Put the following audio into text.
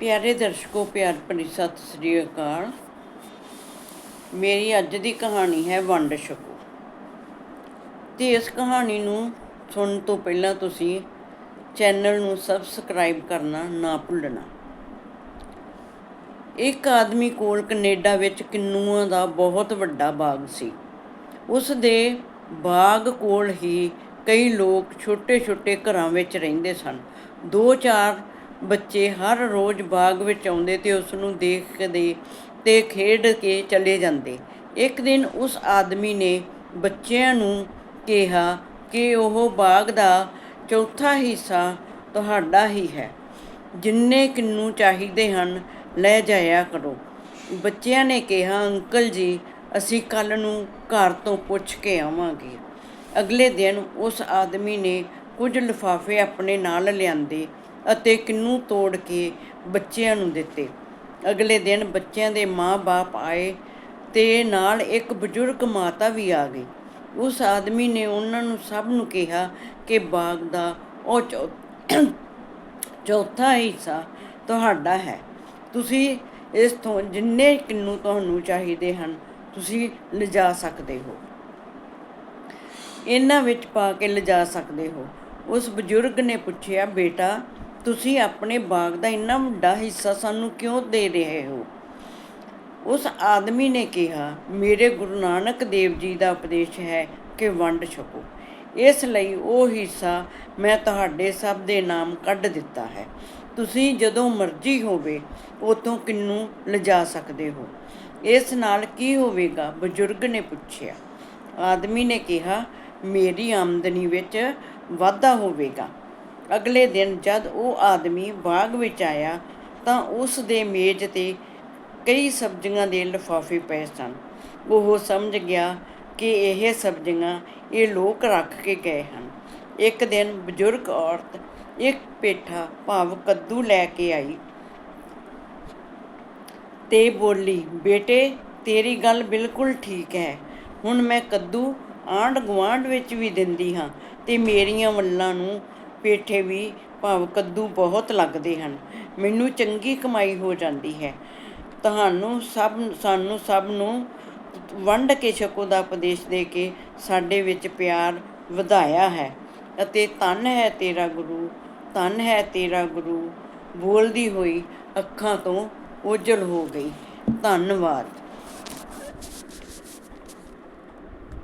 ਪਿਆਰੇ ਦਰਸ਼ਕੋ, ਪਿਆਰ ਭਰੀ ਸਤਿ ਸ੍ਰੀ ਅਕਾਲ। ਮੇਰੀ ਅੱਜ ਦੀ ਕਹਾਣੀ ਹੈ ਵੰਡ ਛਕੋ। ਤੇ ਇਸ ਕਹਾਣੀ ਨੂੰ ਸੁਣਨ ਤੋਂ ਪਹਿਲਾਂ ਤੁਸੀਂ ਚੈਨਲ ਨੂੰ ਸਬਸਕ੍ਰਾਈਬ ਕਰਨਾ ਨਾ ਭੁੱਲਣਾ। ਇੱਕ ਆਦਮੀ ਕੋਲ ਕੈਨੇਡਾ ਵਿੱਚ ਕਿੰਨੂਆਂ ਦਾ ਬਹੁਤ ਵੱਡਾ ਬਾਗ ਸੀ। ਉਸ ਦੇ ਬਾਗ ਕੋਲ ਹੀ ਕਈ ਲੋਕ ਛੋਟੇ-ਛੋਟੇ ਘਰਾਂ ਵਿੱਚ ਰਹਿੰਦੇ ਸਨ। ਦੋ ਚਾਰ ਬੱਚੇ ਹਰ ਰੋਜ਼ ਬਾਗ ਵਿੱਚ ਆਉਂਦੇ ਤੇ ਉਸ ਨੂੰ ਦੇਖਦੇ ਤੇ ਖੇਡ ਕੇ ਚਲੇ ਜਾਂਦੇ। ਇੱਕ ਦਿਨ ਉਸ ਆਦਮੀ ਨੇ ਬੱਚਿਆਂ ਨੂੰ ਕਿਹਾ ਕਿ ਉਹ ਬਾਗ ਦਾ ਚੌਥਾ ਹਿੱਸਾ ਤੁਹਾਡਾ ਹੀ ਹੈ। ਜਿੰਨੇ ਕਿੰਨੂ ਚਾਹੀਦੇ ਹਨ, ਲੈ ਜਾਇਆ ਕਰੋ। ਬੱਚਿਆਂ ਨੇ ਕਿਹਾ, ਅੰਕਲ ਜੀ, ਅਸੀਂ ਕੱਲ ਨੂੰ ਘਰ ਤੋਂ ਪੁੱਛ ਕੇ ਆਵਾਂਗੇ। ਅਗਲੇ ਦਿਨ ਉਸ ਆਦਮੀ ਨੇ ਕੁਝ ਲਿਫਾਫੇ ਆਪਣੇ ਨਾਲ ਲਿਆਂਦੇ ਅਤੇ ਕਿੰਨੂ ਤੋੜ ਕੇ ਬੱਚਿਆਂ ਨੂੰ ਦਿੱਤੇ। ਅਗਲੇ ਦਿਨ ਬੱਚਿਆਂ ਦੇ ਮਾਂ-ਬਾਪ ਆਏ ਤੇ ਨਾਲ ਇੱਕ ਬਜ਼ੁਰਗ ਮਾਤਾ ਵੀ ਆ ਗਈ। ਉਸ ਆਦਮੀ ਨੇ ਉਹਨਾਂ ਨੂੰ ਸਭ ਨੂੰ ਕਿਹਾ ਕਿ ਬਾਗ ਦਾ ਉਹ ਚੌਥਾ ਹਿੱਸਾ ਤੁਹਾਡਾ ਹੈ। ਤੁਸੀਂ ਇਸ ਤੋਂ, ਜਿੰਨੇ ਕਿੰਨੂ ਤੁਹਾਨੂੰ ਚਾਹੀਦੇ ਹਨ, ਤੁਸੀਂ ਲਿਜਾ ਸਕਦੇ ਹੋ। ਇਹਨਾਂ ਵਿੱਚ ਪਾ ਕੇ ਲਿਜਾ ਸਕਦੇ ਹੋ। ਉਸ ਬਜ਼ੁਰਗ ਨੇ ਪੁੱਛਿਆ, ਬੇਟਾ ਤੁਸੀਂ ਆਪਣੇ ਬਾਗ ਦਾ ਇੰਨਾ ਵੱਡਾ ਹਿੱਸਾ ਸਾਨੂੰ ਕਿਉਂ ਦੇ ਰਹੇ ਹੋ? ਉਸ ਆਦਮੀ ਨੇ ਕਿਹਾ, ਮੇਰੇ ਗੁਰੂ ਨਾਨਕ ਦੇਵ ਜੀ ਦਾ ਉਪਦੇਸ਼ ਹੈ ਕਿ ਵੰਡ ਛਕੋ। ਇਸ ਲਈ ਉਹ ਹਿੱਸਾ ਮੈਂ ਤੁਹਾਡੇ ਸਭ ਦੇ ਨਾਮ ਕੱਢ ਦਿੱਤਾ ਹੈ। ਤੁਸੀਂ ਜਦੋਂ ਮਰਜ਼ੀ ਹੋਵੇ ਉਤੋਂ ਕਿੰਨੂੰ ਲਿਜਾ ਸਕਦੇ ਹੋ? ਇਸ ਨਾਲ ਕੀ ਹੋਵੇਗਾ? ਬਜ਼ੁਰਗ ਨੇ ਪੁੱਛਿਆ। ਆਦਮੀ ਨੇ ਕਿਹਾ, ਮੇਰੀ ਆਮਦਨੀ ਵਿੱਚ ਵਾਧਾ ਹੋਵੇਗਾ। ਅਗਲੇ ਦਿਨ ਜਦ ਉਹ ਆਦਮੀ ਬਾਗ ਵਿੱਚ ਆਇਆ ਤਾਂ ਉਸ ਦੇ ਮੇਜ਼ ਤੇ ਕਈ ਸਬਜ਼ੀਆਂ ਦੇ ਲਿਫਾਫੇ ਪਏ ਸਨ। ਉਹ ਸਮਝ ਗਿਆ ਕਿ ਇਹ ਸਬਜ਼ੀਆਂ ਇਹ ਲੋਕ ਰੱਖ ਕੇ ਗਏ ਹਨ। ਇੱਕ ਦਿਨ ਬਜ਼ੁਰਗ ਔਰਤ ਇੱਕ ਪੇਠਾ ਭਾਵ ਕੱਦੂ ਲੈ ਕੇ ਆਈ ਤੇ ਬੋਲੀ, ਬੇਟੇ, ਤੇਰੀ ਗੱਲ ਬਿਲਕੁਲ ਠੀਕ ਹੈ। ਹੁਣ ਮੈਂ ਕੱਦੂ ਆਂਢ ਗੁਆਂਢ ਵਿੱਚ ਵੀ ਦਿੰਦੀ ਹਾਂ ਤੇ ਮੇਰੀਆਂ ਵੱਲਾਂ ਨੂੰ ਪੇਠੇ ਵੀ ਭਾਵ ਕੱਦੂ ਬਹੁਤ ਲੱਗਦੇ ਹਨ। ਮੈਨੂੰ ਚੰਗੀ ਕਮਾਈ ਹੋ ਜਾਂਦੀ ਹੈ। ਤੁਹਾਨੂੰ ਸਭ, ਸਾਨੂੰ ਸਭ ਨੂੰ ਵੰਡ ਕੇ ਛਕੋ ਦਾ ਉਪਦੇਸ਼ ਦੇ ਕੇ ਸਾਡੇ ਵਿੱਚ ਪਿਆਰ ਵਧਾਇਆ ਹੈ। ਅਤੇ ਧੰਨ ਹੈ ਤੇਰਾ ਗੁਰੂ, ਧੰਨ ਹੈ ਤੇਰਾ ਗੁਰੂ, ਬੋਲਦੀ ਹੋਈ ਅੱਖਾਂ ਤੋਂ ਓਝਲ ਹੋ ਗਈ। ਧੰਨਵਾਦ।